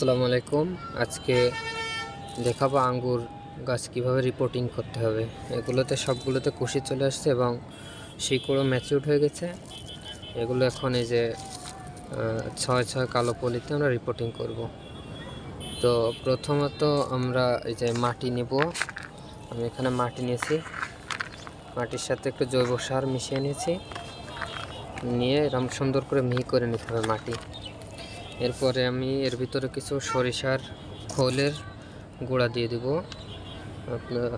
আসসালামু আলাইকুম। আজকে দেখাবো আঙ্গুর গাছ কীভাবে রিপোর্টিং করতে হবে। এগুলোতে সবগুলোতে কুশি চলে আসছে এবং শিকড়ও ম্যাচিউড হয়ে গেছে। এগুলো এখন এই যে ছয় ছয় কালো পলিতে আমরা রিপোর্টিং করব। তো প্রথমত আমরা এই যে মাটি নেব। আমি এখানে মাটি নিয়েছি। মাটির সাথে একটু জৈব সার মিশিয়ে নিয়েছি। নিয়ে এরকম সুন্দর করে মিহি করে নিতে হবে মাটি। এরপরে আমি এর ভিতরে কিছু সরিষার খোলের গুঁড়া দিয়ে দিব। আপনার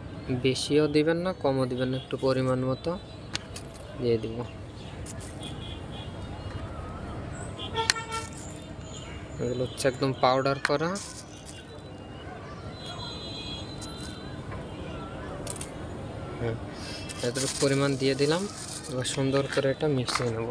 বেশিও দিবেন না, কমও দিবেন না, একটু পরিমাণ মতো দিয়ে দিব। এগুলো হচ্ছে একদম পাউডার করা। হ্যাঁ এতটুকু পরিমাণ দিয়ে দিলাম। এবার সুন্দর করে এটা মিশিয়ে নেব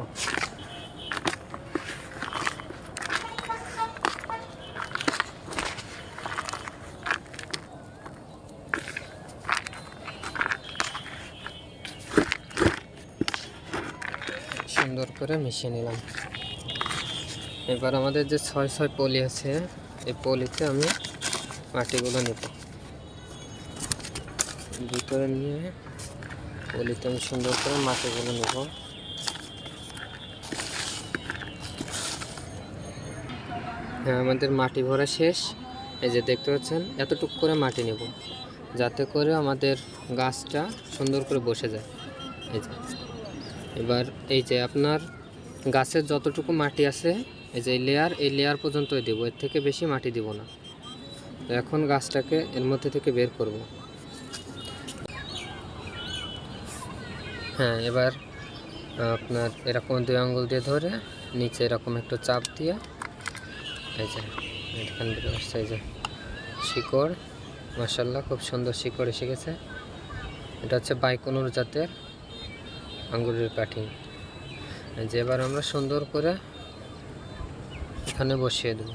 সুন্দর করে মিশিয়ে নিলাম। এবার আমাদের যে ছয় ছয় পলি আছে, এই পলিতে আমি মাটিগুলো নেব। ভিতরে নিয়ে পলিতে আমি সুন্দর করে মাটিগুলো নেব। হ্যাঁ আমাদের মাটি ভরা শেষ। এই যে দেখতে পাচ্ছেন, এতটুকু করে মাটি নেব, যাতে করে আমাদের গাছটা সুন্দর করে বসে যায়। এই যে। এবার এই যে আপনার গাছের যতটুকু মাটি আছে, এই যে লেয়ার এই লেয়ার পর্যন্তই দেবো, এর থেকে বেশি মাটি দিব না। এখন গাছটাকে এর মধ্যে থেকে বের করব। হ্যাঁ এবার আপনার এরকম দুই আঙ্গুল দিয়ে ধরে, নিচে এরকম একটু চাপ দিয়ে, এই যে, এখান থেকে এই যে, শিকড়। মাসাল্লাহ খুব সুন্দর শিকড় এসে গেছে। এটা হচ্ছে বাইকনুর জাতের আঙ্গুরের কাঠিং। যে এবার আমরা সুন্দর করে এখানে বসিয়ে দেব।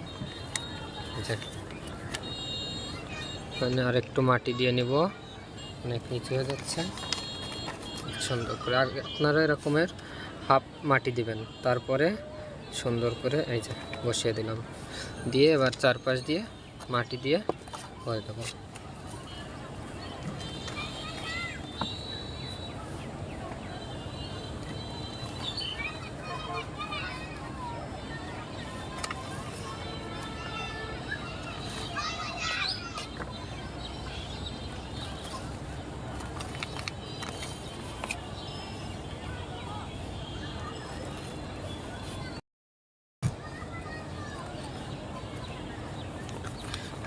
এখানে আর একটু মাটি দিয়ে নিব। অনেক নিচে হয়ে যাচ্ছে। সুন্দর করে। আর আপনারা এরকমের হাফ মাটি দিবেন। তারপরে সুন্দর করে এই যে বসিয়ে দিলাম। দিয়ে এবার চারপাশ দিয়ে মাটি দিয়ে হয়ে দেবো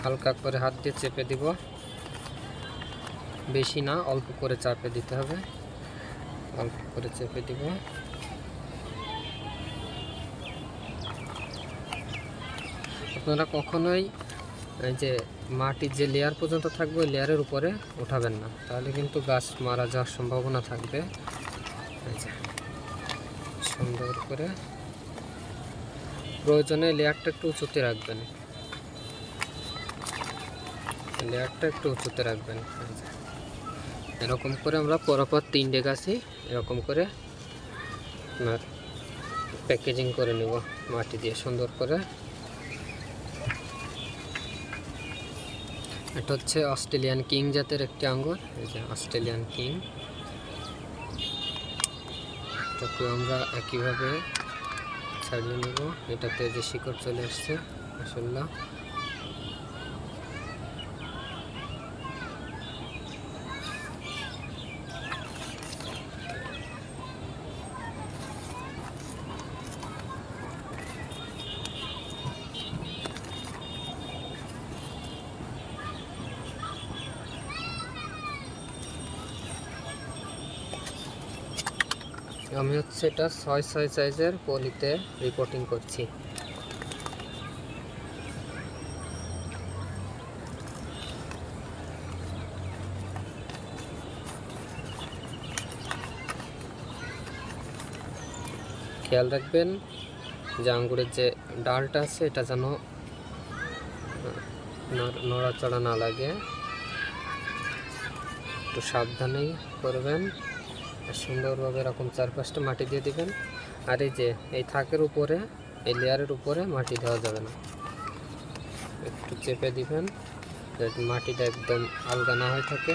হালকা করে হাত দিয়ে চেপে দিব। বেশি না, অল্প করে চাপে দিতে হবে। অল্প করে চেপে দিব। আপনারা কখনোই যে মাটির যে লেয়ার পর্যন্ত থাকবে, ওই লেয়ারের উপরে উঠাবেন না। তাহলে কিন্তু গাছ মারা যাওয়ার সম্ভাবনা থাকবে। সুন্দর করে। প্রয়োজনে লেয়ারটা একটু উঁচুতে রাখবেন। লেয়ারটা একটু উঁচুতে রাখবেন। এরকম করে আমরা পরপর তিনটে গাছই এরকম করে আপনার প্যাকেজিং করে নেব মাটি দিয়ে সুন্দর করে। এটা হচ্ছে অস্ট্রেলিয়ান কিং জাতের একটি আঙ্গুর, এই যে অস্ট্রেলিয়ান কিং। এটাকে আমরা একইভাবে ছাড়িয়ে নেব। এটাতে যে শিকড় চলে আসছে মাসাল্লাহ আমি হচ্ছে এটা ছয় ছয় সাইজের পলিতে রিপোর্টিং করছি। খেয়াল রাখবেন যে আঙ্গুরের যে ডালটা আছে, এটা যেন নড়াচড়া না লাগে। একটু সাবধানেই করবেন। সুন্দরভাবে এরকম চারপাশটা মাটি দিয়ে দিবেন। আর এই যে, এই থাকের উপরে, এই লেয়ারের উপরে মাটি দেওয়া যাবে না। একটু চেপে দিবেন মাটিটা একদম আলগা না হয়ে থাকে।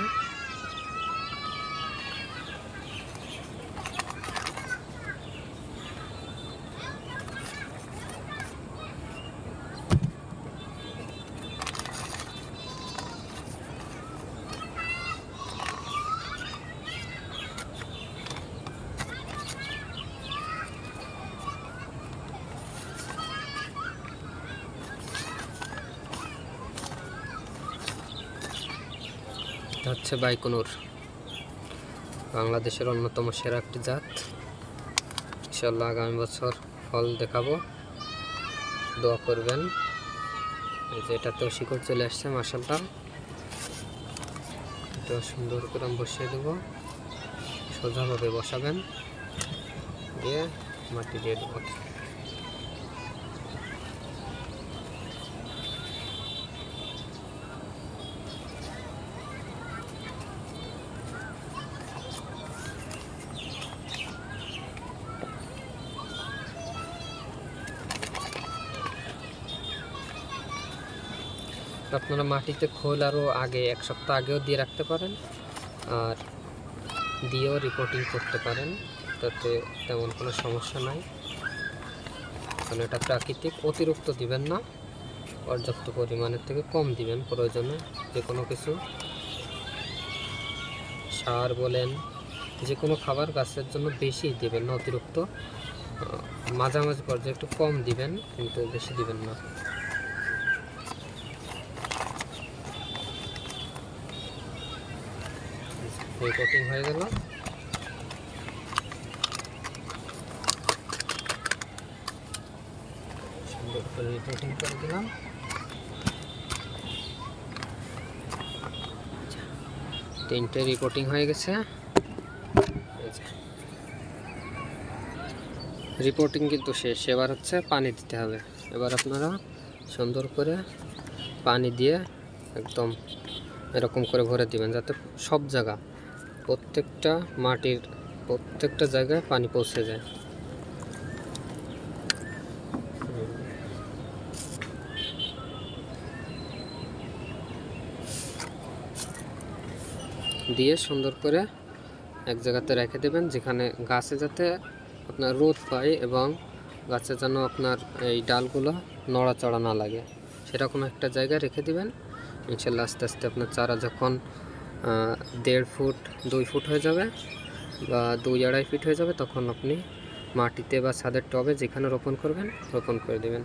এটা হচ্ছে বাইকুনুর। বাংলাদেশের অন্যতম সেরা একটি জাত। ইনশাল্লাহ আগামী বছর ফল দেখাবো। দোয়া করবেন। এই যে এটাতেও শিকড় চলে আসছে মাসালটা এটা সুন্দর করে বসিয়ে দেবো। সোজাভাবে বসাবেন। দিয়ে মাটি দিয়ে দেবো। আপনারা মাটিতে খোল আরও আগে, এক সপ্তাহ আগেও দিয়ে রাখতে পারেন আর দিয়েও রিপোর্টিং করতে পারেন, তাতে তেমন কোনো সমস্যা নাই। কারণ এটা প্রাকৃতিক, অতিরিক্ত দিবেন না, পর্যাপ্ত পরিমাণের থেকে কম দিবেন প্রয়োজনে যে কোনো কিছু। সার বলেন যে কোনো খাবার গাছের জন্য বেশি দিবেন না, অতিরিক্ত। মাঝামাঝি পর্যায়ে একটু কম দিবেন, কিন্তু বেশি দিবেন না। রিপোর্টিং হয়ে গেল। তিনটে রিপোর্টিং হয়ে গেছে। এই। রিপোর্টিং কিন্তু শেষ। এবার হচ্ছে পানি দিতে হবে। এবার আপনারা সুন্দর করে পানি দিয়ে একদম এরকম করে ভরে দিবেন, যাতে সব জায়গা প্রত্যেকটা মাটির প্রত্যেকটা জায়গায় পানি পৌঁছে যায়। দিয়ে সুন্দর করে এক জায়গাতে রেখে দেবেন, যেখানে গাছে যাতে আপনার রোদ পায় এবং গাছে যেন আপনার এই ডালগুলো নড়াচড়া না লাগে। সেরকম একটা জায়গায় রেখে দিবেন। ইনশাল্লাহ আস্তে আস্তে আপনার চারা যখন দেড় ফুট, দুই ফুট হয়ে যাবে বা দুই আড়াই ফিট হয়ে যাবে, তখন আপনি মাটিতে বা ছাদের টবে যেখানে রোপণ করবেন, রোপণ করে দেবেন।